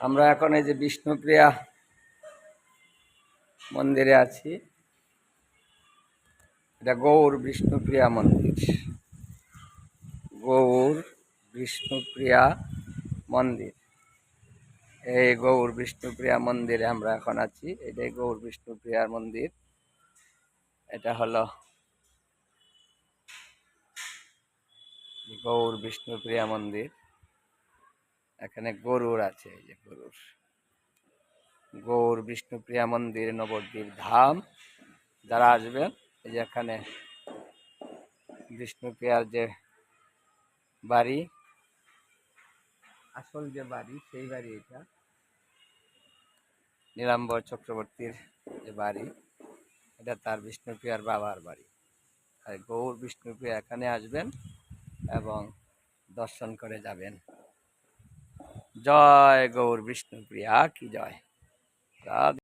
আমরা এখন এই যে বিষ্ণুপ্রিয়া মন্দিরে আছি। এটা গৌর বিষ্ণুপ্রিয়া মন্দির। গৌর বিষ্ণুপ্রিয়া মন্দির। এই গৌর বিষ্ণুপ্রিয়া মন্দিরে আমরা এখন আছি। এটাই গৌর বিষ্ণুপ্রিয়ার মন্দির। এটা হলো গৌর বিষ্ণুপ্রিয়া মন্দির। এখানে গরুর আছে, এই যে গরুর। গৌর বিষ্ণুপ্রিয়া মন্দির, নবদ্বীপ, ধাম। যারা আসবেন এই যে এখানে বিষ্ণুপ্রিয়ার যে বাড়ি, আসল যে বাড়ি, সেই বাড়ি এটা। নীলাম্বর চক্রবর্তীর যে বাড়ি, এটা তার বিষ্ণুপ্রিয়ার বাবার বাড়ি। আর গৌর বিষ্ণুপ্রিয়া এখানে আসবেন এবং দর্শন করে যাবেন। জয় গৌর বিষ্ণুপ্রিয়া কি জয় রাধে